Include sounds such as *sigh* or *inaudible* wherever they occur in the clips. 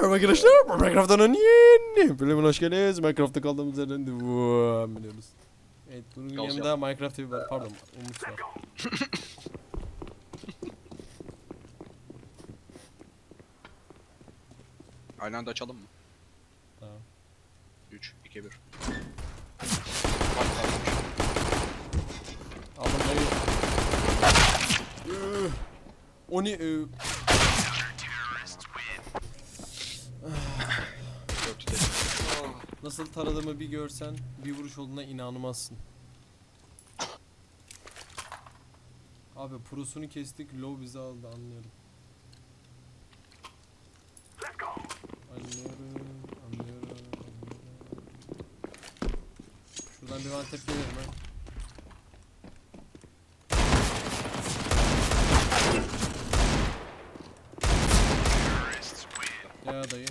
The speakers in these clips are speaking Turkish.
Merhaba arkadaşlar. Minecraft'ın yeni bölümüne hoş geldiniz. Minecraft'ta kaldığımız yerden devam ediyoruz. Evet bunun yanında Minecraft TV var. Pardon Umut var. *laughs* Aynı anda açalım mı? Tamam. 3, 2, 1. Aldım dayı. Üh. O Nasıl taradığımı bir görsen bir vuruş olduğuna inanmazsın. Abi prosunu kestik low bizi aldı anlıyorum. Anlıyorum, anlıyorum, anlıyorum. Şuradan bir bana tepki verin ha. Ya dayı.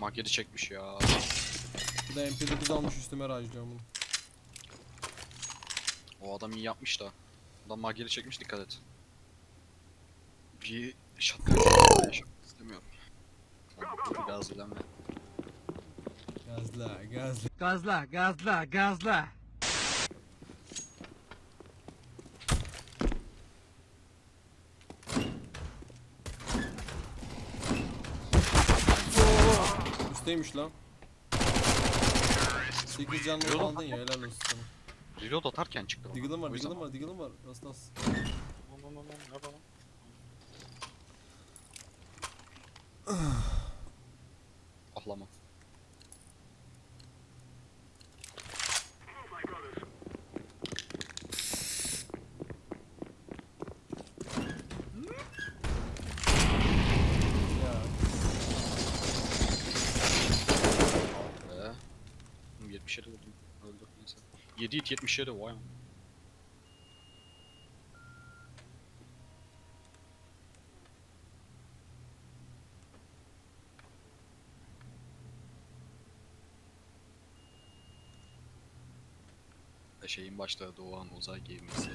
Makyajı çekmiş ya. Bir de MP9 almış üstüme rajlıyorum bunu. O adam iyi yapmış da. Adam makyajı çekmiş dikkat et. Bir shotgun *laughs* yaşamak istemiyorum. Tamam, dur gazlanma. Gazla, gazla. Gazla, gazla, gazla. Üsteymiş lan. 8 canlı Yolun- aldın ya helal olsun sana. Reload atarken çıktı bana. Diggle'ım var, O yüzden- diggle'ım var, diggle'ım var. Aslas. Lan, lan, lan, lan, nerede lan? Ahlama. Ya. Be. Oğlum 77 vurdum. Öldü neyse. 7 hit 77 vay. Şeyin başta Doğan uzay gemisi.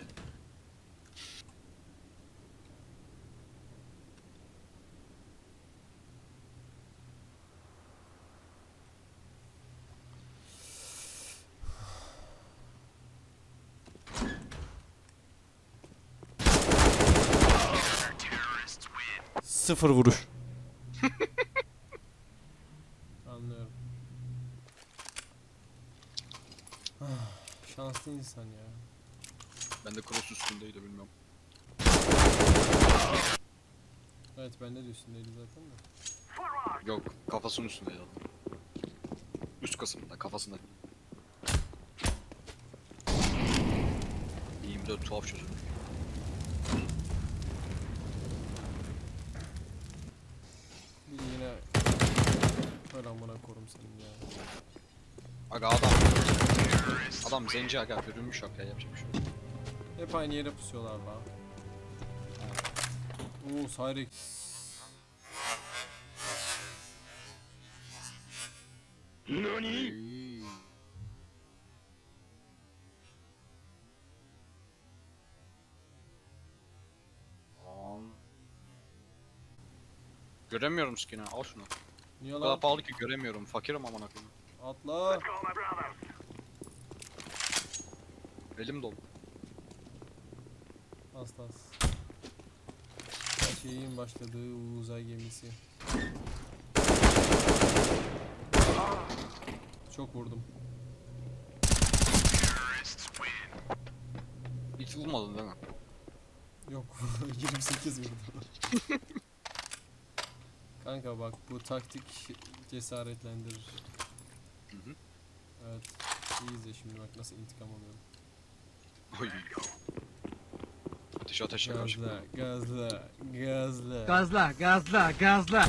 Sıfır vuruş. *laughs* Anlıyorum. Ah, Şanslı insan ya. Ben de cross üstündeydi bilmiyorum. Evet bende de üstündeydi zaten de. Yok kafasının üstündeydi adam. Üst kısmında kafasında. 24 tuhaf çocuk. Bir de yine Öyle amına korum senin ya. Aga adam. Adam zenci aga bürünmüş aga yapacak bir şey yok. Hep aynı yere pusuyorlar la. Oo Cyrex. Ey. Lan. Göremiyorum skin'i. Al şunu. Niye O kadar lan? pahalı ki göremiyorum. Fakirim amına koyayım. Atla. Elim dolu. Aslas. Her şeyin başladığı uzay gemisi. Çok vurdum. Hiç vurmadın değil mi? Yok *laughs* 28 vurdum. *laughs* Kanka bak bu taktik cesaretlendirir. Hı hı. Evet. İyi izle şimdi bak nasıl intikam alıyorum. Oy. Ateş ateşe karşı. Gazla, gazla, gazla. Gazla, gazla, gazla.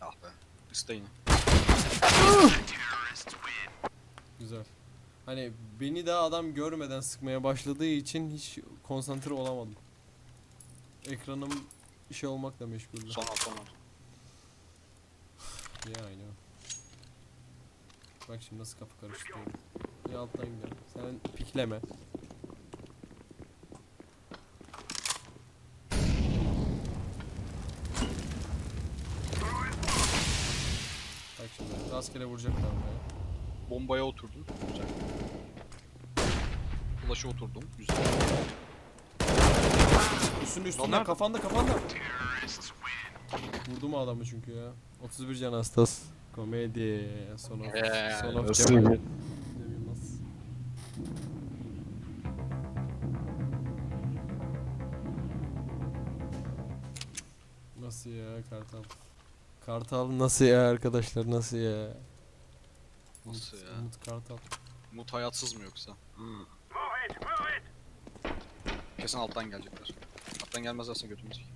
Ah be. İsteyin. Güzel. Hani beni daha adam görmeden sıkmaya başladığı için hiç konsantre olamadım. Ekranım şey olmakla meşguldü. Son al son al. Ya aynı. Bak şimdi nasıl kafa karıştırıyorum. Bir alttan gidelim. Sen pikleme. Bak şimdi rastgele vuracaklar buraya. Bombaya oturdum. Olacak. Flash'a oturdum. Güzel. Üstünde üstünde kafanda kafanda. Vurdu mu adamı çünkü ya. 31 can hastası. Komedi. Son of, Eee, son of nasıl Kemal. ya? Cem Yılmaz. Nasıl ya Kartal? Kartal nasıl ya arkadaşlar nasıl ya? Nasıl Umut- ya? Umut Kartal. Umut hayatsız mı yoksa? Kesin alttan gelecekler. Alttan gelmezlerse götümüz. Şeyin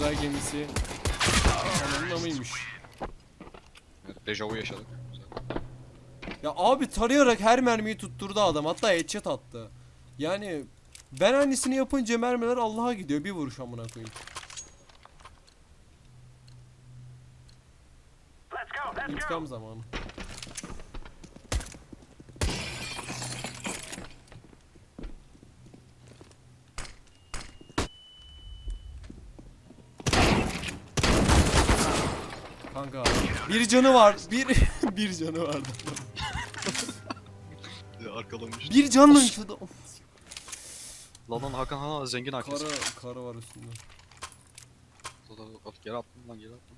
uzay gemisi Ananın amıymış. Evet, dejavu yaşadık. Ya abi tarayarak her mermiyi tutturdu adam. Hatta headshot attı. Yani ben aynısını yapınca mermiler Allah'a gidiyor. Bir vuruş amına koyayım. İntikam zamanı. Kanka bir canı var. Bir *laughs* bir canı vardı. Ya, Arkalamış. Bir canlı şurada. Of. Lan lan Hakan hala zengin Hakan. Karı karı var üstünde. Lan, lan, lan, Geri attım lan geri attım.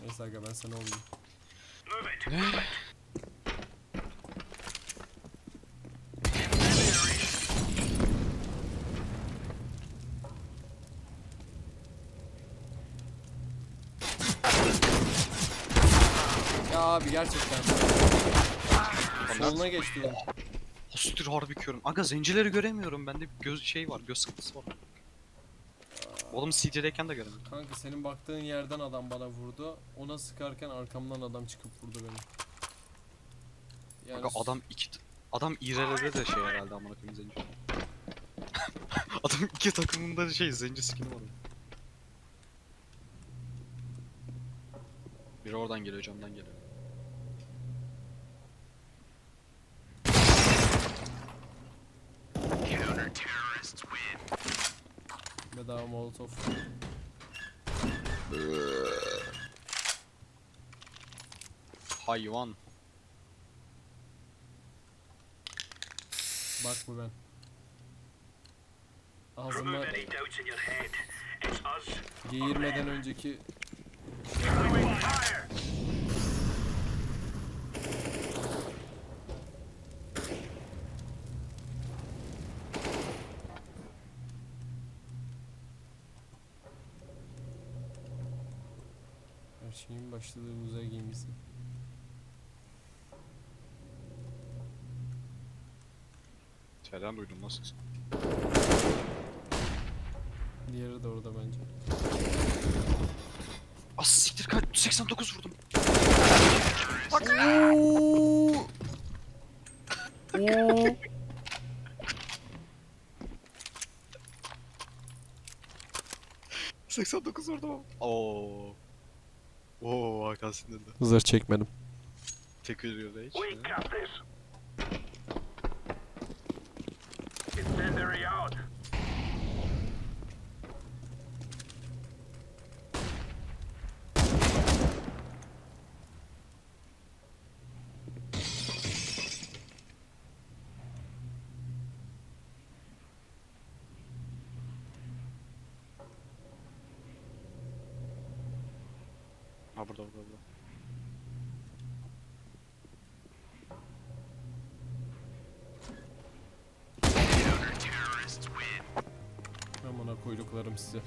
Neyse aga ben sana olmayayım. Ne? Abi gerçekten. Soluna geçti lan. Hostir harbi körüm. Aga zencileri göremiyorum. Bende bir göz şey var. Göz sıkıntısı var. Oğlum CT'deyken de göremiyorum. Kanka senin baktığın yerden adam bana vurdu. Ona sıkarken arkamdan adam çıkıp vurdu beni. Yani Aga adam iki adam İRL'de de şey herhalde amına koyayım zenci. *laughs* adam iki takımında şey zenci skin'i var. Biri oradan geliyor camdan geliyor. Molotof. Hayvan. Bak bu ben. Ağzıma Remove any şeyin başladığı uzay gemisi. Senden duydum nasıl? Diğeri de orada bence. As siktir kaç 89 vurdum. Oo! Oo! 89 vurdum ama. Oo. Oo Hakan sinirli. Hızır çekmedim. Tek veriyor da hiç. We got this. Incendiary out. Ha burada burada burada. Amına koyduklarım size.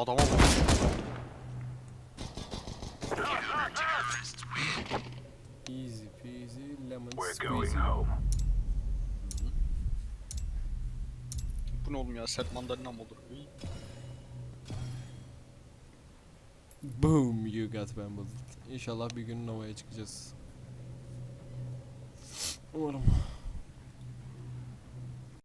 Adama bak. Easy peasy lemon We're going squeezy. home. Bu ne oğlum ya? Sert mandalina mı olur? Boom you got bamboozled. İnşallah bir gün Nova'ya çıkacağız. Umarım.